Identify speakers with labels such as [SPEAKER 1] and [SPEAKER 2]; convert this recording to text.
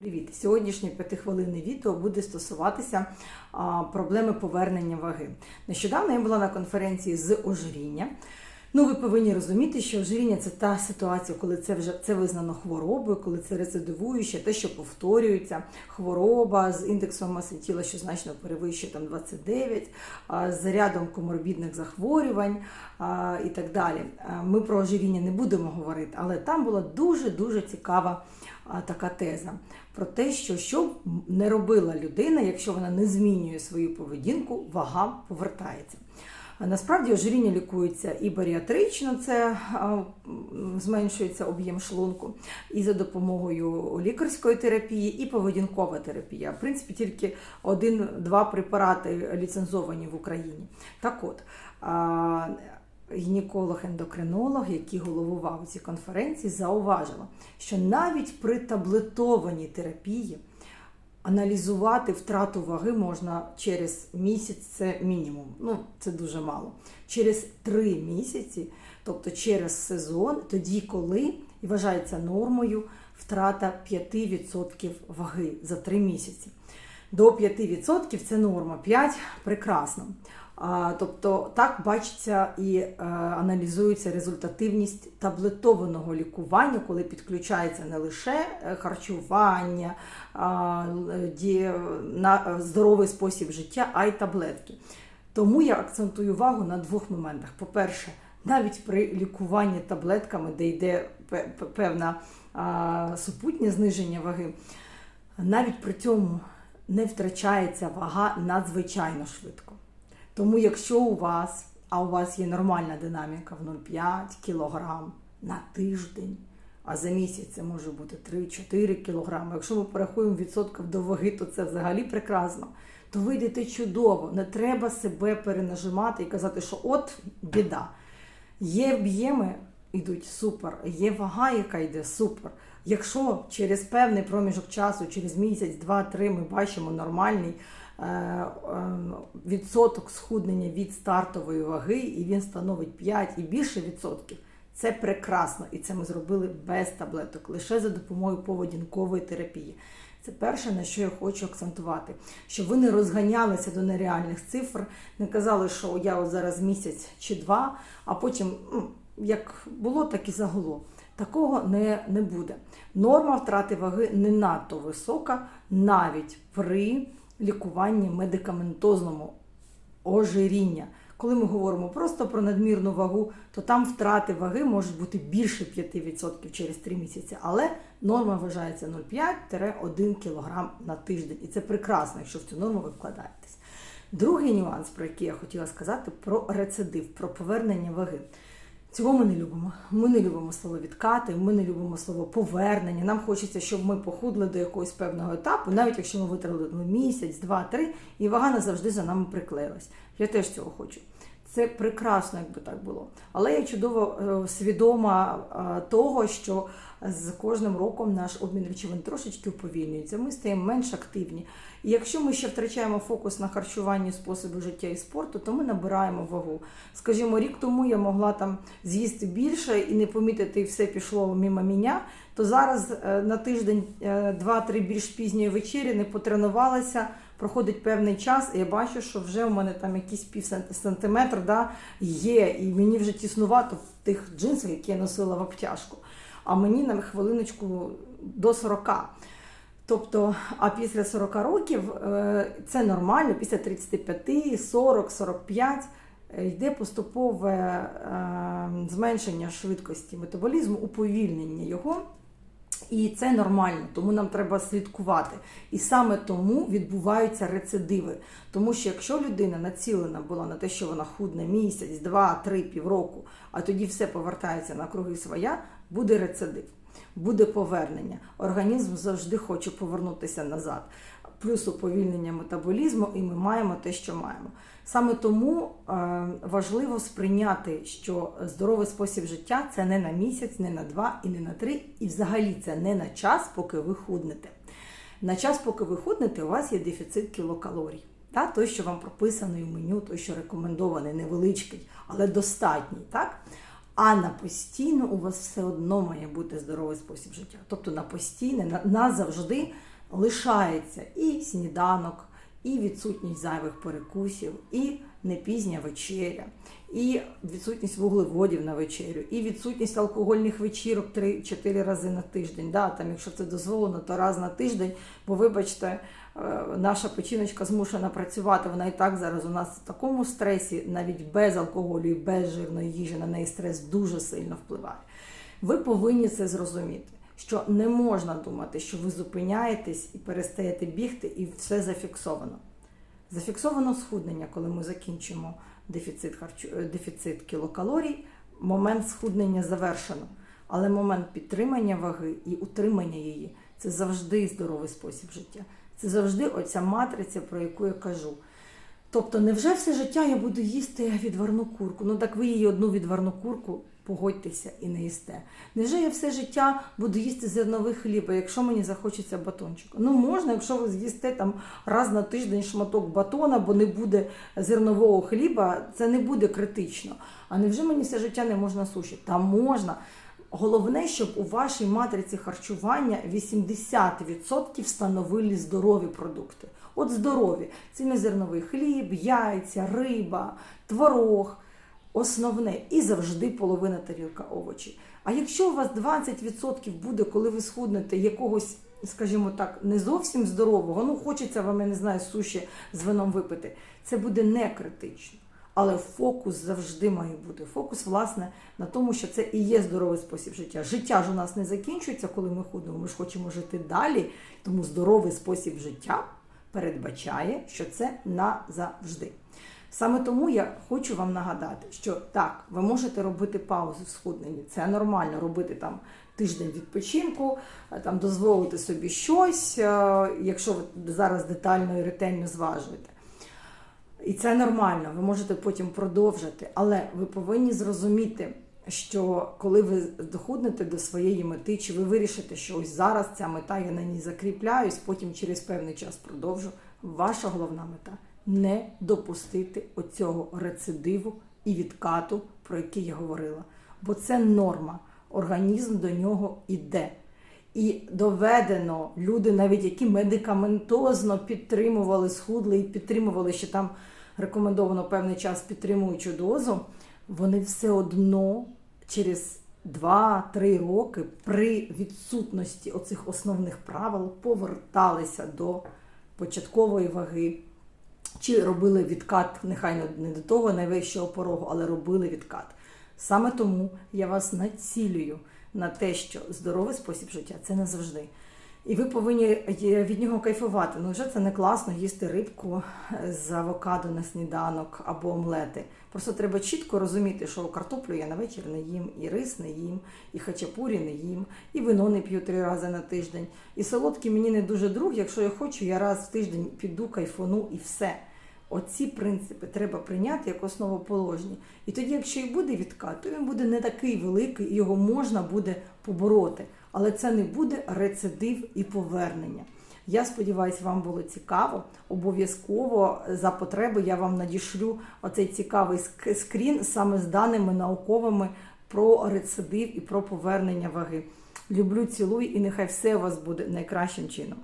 [SPEAKER 1] Привіт! Сьогоднішнє п'ятихвилинне відео буде стосуватися а, проблеми повернення ваги. Нещодавно я була на конференції з ожиріння. Ну, ви повинні розуміти, що ожиріння це та ситуація, коли це вже це визнано хворобою, коли це рецидивуюче, те, що повторюється, хвороба з індексом маси тіла, що значно перевищує там 29, а, з рядом коморбідних захворювань і так далі. Ми про ожиріння не будемо говорити, але там була дуже дуже цікава така теза про те, що що не робила людина, якщо вона не змінює свою поведінку, вага повертається. Насправді ожиріння лікується і баріатрично, це зменшується об'єм шлунку, і за допомогою лікарської терапії, і поведінкова терапія. В принципі, тільки один-два препарати ліцензовані в Україні. Так от. Гінеколог-ендокринолог, який головував у цій конференції, зауважила, що навіть при таблетованій терапії аналізувати втрату ваги можна через місяць, це мінімум. Ну, це дуже мало. Через три місяці, тобто через сезон, тоді, коли і вважається нормою втрата 5% ваги за три місяці. До 5% це норма, 5 прекрасно. Тобто так бачиться і е, аналізується результативність таблетованого лікування, коли підключається не лише е, харчування, е, на здоровий спосіб життя, а й таблетки. Тому я акцентую увагу на двох моментах. По-перше, навіть при лікуванні таблетками, де йде пе- пе- певна супутнє зниження ваги, навіть при цьому не втрачається вага надзвичайно швидко. Тому якщо у вас, а у вас є нормальна динаміка в 0,5 кг на тиждень, а за місяць це може бути 3-4 кг, якщо ми порахуємо відсотків до ваги, то це взагалі прекрасно. То ви йдете чудово, не треба себе перенажимати і казати, що от біда. Є об'єми, йдуть супер, є вага, яка йде супер. Якщо через певний проміжок часу, через місяць, два-три, ми бачимо нормальний відсоток схуднення від стартової ваги, і він становить 5 і більше відсотків, це прекрасно. І це ми зробили без таблеток, лише за допомогою поведінкової терапії. Це перше, на що я хочу акцентувати, щоб ви не розганялися до нереальних цифр, не казали, що я от зараз місяць чи два, а потім як було, так і загуло. Такого не, не буде. Норма втрати ваги не надто висока, навіть при лікуванні медикаментозному ожиріння. Коли ми говоримо просто про надмірну вагу, то там втрати ваги можуть бути більше 5% через 3 місяці, але норма вважається 0,5-1 кг на тиждень. І це прекрасно, якщо в цю норму ви вкладаєтесь. Другий нюанс, про який я хотіла сказати, про рецидив, про повернення ваги. Цього ми не любимо. Ми не любимо слово відкати, ми не любимо слово повернення. Нам хочеться, щоб ми похудли до якогось певного етапу, навіть якщо ми витратили ну, місяць, два, три, і вага назавжди за нами приклеїлась. Я теж цього хочу. Це прекрасно, якби так було. Але я чудово е, свідома е, того, що з кожним роком наш обмін речовин трошечки уповільнюється. Ми стаємо менш активні. І якщо ми ще втрачаємо фокус на харчуванні, способу життя і спорту, то ми набираємо вагу. Скажімо, рік тому я могла там з'їсти більше і не помітити, і все пішло мимо мене, то зараз е, на тиждень два-три більш пізньої вечері не потренувалася. Проходить певний час, і я бачу, що вже у мене там якийсь пів сантиметр да, є, і мені вже тіснувато в тих джинсах, які я носила в обтяжку. А мені на хвилиночку до 40. Тобто, а після 40 років е, це нормально, після 35, 40, 45 е, йде поступове е, зменшення швидкості метаболізму, уповільнення його. І це нормально, тому нам треба слідкувати. І саме тому відбуваються рецидиви. Тому що якщо людина націлена була на те, що вона худне місяць, два, три, півроку, а тоді все повертається на круги своя, буде рецидив, буде повернення. Організм завжди хоче повернутися назад. Плюс уповільнення метаболізму, і ми маємо те, що маємо. Саме тому е, важливо сприйняти, що здоровий спосіб життя це не на місяць, не на два і не на три, і взагалі це не на час, поки ви худнете. На час, поки ви худнете, у вас є дефіцит кілокалорій. Та, той, що вам прописаний в меню, той, що рекомендований, невеличкий, але достатній. Так? А на постійно у вас все одно має бути здоровий спосіб життя. Тобто на постійне, на, назавжди лишається і сніданок, і відсутність зайвих перекусів, і непізня вечеря, і відсутність вуглеводів на вечерю, і відсутність алкогольних вечірок 3-4 рази на тиждень. Да, там, якщо це дозволено, то раз на тиждень, бо вибачте, е, наша печіночка змушена працювати. Вона і так зараз у нас в такому стресі, навіть без алкоголю і без жирної їжі, на неї стрес дуже сильно впливає. Ви повинні це зрозуміти, що не можна думати, що ви зупиняєтесь і перестаєте бігти, і все зафіксовано. Зафіксовано схуднення, коли ми закінчимо дефіцит, харчу... е, дефіцит кілокалорій, момент схуднення завершено. Але момент підтримання ваги і утримання її це завжди здоровий спосіб життя. Це завжди оця матриця, про яку я кажу. Тобто, невже все життя я буду їсти відварну курку? Ну так ви її одну відварну курку погодьтеся і не їсте. Невже я все життя буду їсти зерновий хліб, якщо мені захочеться батончика? Ну можна, якщо ви з'їсте там раз на тиждень шматок батона, бо не буде зернового хліба, це не буде критично. А невже мені все життя не можна суші? Та можна. Головне, щоб у вашій матриці харчування 80% становили здорові продукти. От здорові це незерновий хліб, яйця, риба, творог. Основне і завжди половина тарілка овочів. А якщо у вас 20% буде, коли ви схуднете якогось, скажімо так, не зовсім здорового, ну хочеться вам, я не знаю, суші з вином випити, це буде не критично. Але фокус завжди має бути. Фокус, власне, на тому, що це і є здоровий спосіб життя. Життя ж у нас не закінчується, коли ми худнемо. Ми ж хочемо жити далі. Тому здоровий спосіб життя передбачає, що це назавжди. Саме тому я хочу вам нагадати, що так, ви можете робити паузу в схудненні. Це нормально робити там тиждень відпочинку, там дозволити собі щось, якщо ви зараз детально і ретельно зважуєте. І це нормально, ви можете потім продовжити, але ви повинні зрозуміти, що коли ви дохуднете до своєї мети, чи ви вирішите, що ось зараз ця мета, я на ній закріпляюсь, потім через певний час продовжу. Ваша головна мета не допустити оцього рецидиву і відкату, про який я говорила. Бо це норма. Організм до нього іде. І доведено люди, навіть які медикаментозно підтримували, схудли і підтримували, що там рекомендовано певний час підтримуючу дозу, вони все одно через 2-3 роки при відсутності оцих основних правил поверталися до початкової ваги. Чи робили відкат, нехай не до того найвищого порогу, але робили відкат. Саме тому я вас націлюю на те, що здоровий спосіб життя це не завжди. І ви повинні від нього кайфувати. Ну вже це не класно їсти рибку з авокадо на сніданок або омлети. Просто треба чітко розуміти, що картоплю я на вечір не їм, і рис не їм, і хачапурі не їм, і вино не п'ю три рази на тиждень. І солодкі мені не дуже друг. Якщо я хочу, я раз в тиждень піду, кайфону і все. Оці принципи треба прийняти як основоположні. І тоді, якщо і буде відкат, то він буде не такий великий, і його можна буде побороти. Але це не буде рецидив і повернення. Я сподіваюся, вам було цікаво. Обов'язково за потреби я вам надішлю оцей цікавий скрін саме з даними науковими про рецидив і про повернення ваги. Люблю, цілуй, і нехай все у вас буде найкращим чином.